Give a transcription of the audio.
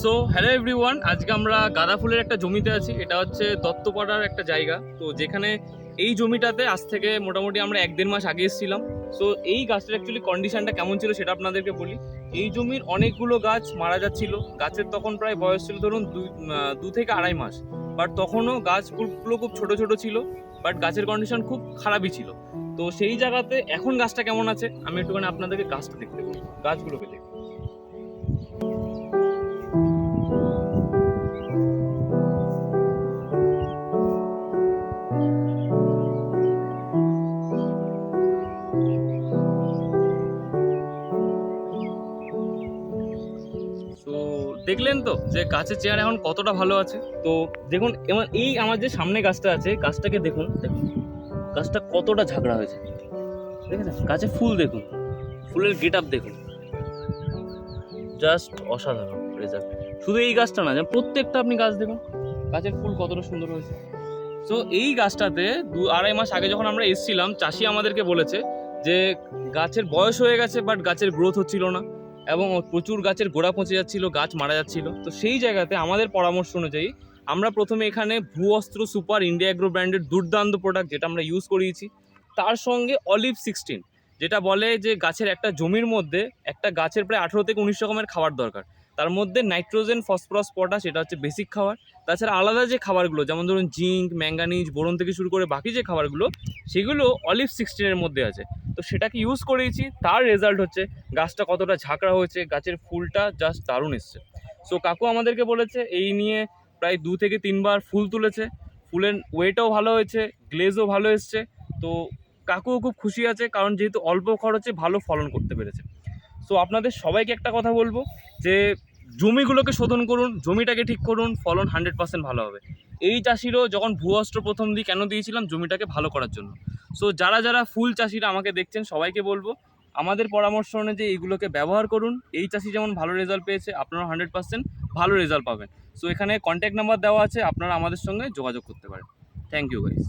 So hello everyone আজকে আমরা গাঁদা ফুলের একটা জমিতে আছি, এটা হচ্ছে দত্তপাড়ার একটা জায়গা। তো যেখানে এই জমিটাতে আজ থেকে মোটামুটি আমরা এক দেড় মাস আগে এসেছিলাম। সো এই গাছটার অ্যাকচুয়ালি কন্ডিশনটা কেমন ছিল সেটা আপনাদেরকে বলি। এই জমির অনেকগুলো গাছ মারা যাচ্ছিল। গাছের তখন প্রায় বয়স ছিল ধরুন দু থেকে আড়াই মাস। বাট তখনও গাছগুলো খুব ছোট ছোট ছিল। বাট গাছের কন্ডিশন খুব খারাপই ছিল। তো সেই জায়গাতে এখন গাছটা কেমন আছে? আমি একটুখানি আপনাদেরকে গাছটা দেখতে বলব গাছগুলোকে দেখতে দেখলেন তো যে গাছের চেয়ার এখন কতটা ভালো আছে? তো দেখুন, এবার এই আমার যে সামনে গাছটা আছে, গাছটাকে দেখুন গাছটা কতটা ঝাগড়া হয়েছে। দেখেছেন? গাছে ফুল দেখুন। ফুলের গেট আপ দেখুন। জাস্ট অসাধারণ রেজাল্ট। শুধু এই গাছটা না প্রত্যেকটা আপনি গাছ দেখুন, গাছের ফুল কতটা সুন্দর হয়েছে। সো এই গাছটাতে দু আড়াই মাস আগে যখন আমরা এসেছিলাম, চাষি আমাদেরকে বলেছে যে গাছের বয়স হয়ে গেছে বাট গাছের গ্রোথ হচ্ছিল না। এবং প্রচুর গাছের গোড়া পচে যাচ্ছিল, গাছ মারা যাচ্ছিল। তো সেই জায়গাতে আমাদের পরামর্শ অনুযায়ী আমরা প্রথমে এখানে ভূ অস্ত্র সুপার ইন্ডিয়া অ্যাগ্রো ব্র্যান্ডের দুর্দান্ত প্রোডাক্ট যেটা আমরা ইউজ করিয়েছি। তার সঙ্গে অলিভ সিক্সটিন যেটা বলে যে গাছের একটা জমির মধ্যে একটা গাছের প্রায় আঠেরো থেকে উনিশ রকমের খাবার দরকার। তার মধ্যে নাইট্রোজেন, ফসফরাস, পটাশ, এটা হচ্ছে বেসিক খাবার। তাছাড়া আলাদা যে খাবারগুলো, যেমন ধরুন জিঙ্ক, ম্যাঙ্গানিজ, বোরন থেকে শুরু করে বাকি যে খাবারগুলো, সেগুলো অলিভ সিক্সটিনের মধ্যে আছে। তো সেটাকে ইউজ করেছি, তার রেজাল্ট হচ্ছে গাছটা কতটা ঝাঁকড়া হয়েছে, গাছের ফুলটা জাস্ট দারুণ এসছে। সো কাকু আমাদেরকে বলেছে, এই নিয়ে প্রায় দু থেকে তিনবার ফুল তুলেছে। ফুলের ওয়েটও ভালো হয়েছে গ্লেজও ভালো এসছে। তো কাকুও খুব খুশি আছে, কারণ যেহেতু অল্প খরচে ভালো ফলন করতে পেরেছে। সো আপনাদের সবাইকে একটা কথা বলব যে জমিগুলোকে শোধন করুন, জমিটাকে ঠিক করুন, ফলন হান্ড্রেড পার্সেন্ট ভালো হবে। এই চাষিরও যখন ভূ অস্ত্র প্রথম দিই কেন দিয়েছিলাম, জমিটাকে ভালো করার জন্য। সো যারা যারা ফুল চাষিরা আমাকে দেখছেন, সবাইকে বলব, আমাদের পরামর্শ অনুযায়ী এইগুলোকে ব্যবহার করুন। এই চাষি যেমন ভালো রেজাল্ট পেয়েছে আপনারা হান্ড্রেড পার্সেন্ট ভালো রেজাল্ট পাবেন। সো এখানে কন্ট্যাক্ট নাম্বার দেওয়া আছে, আপনারা আমাদের সঙ্গে যোগাযোগ করতে পারেন। Thank you guys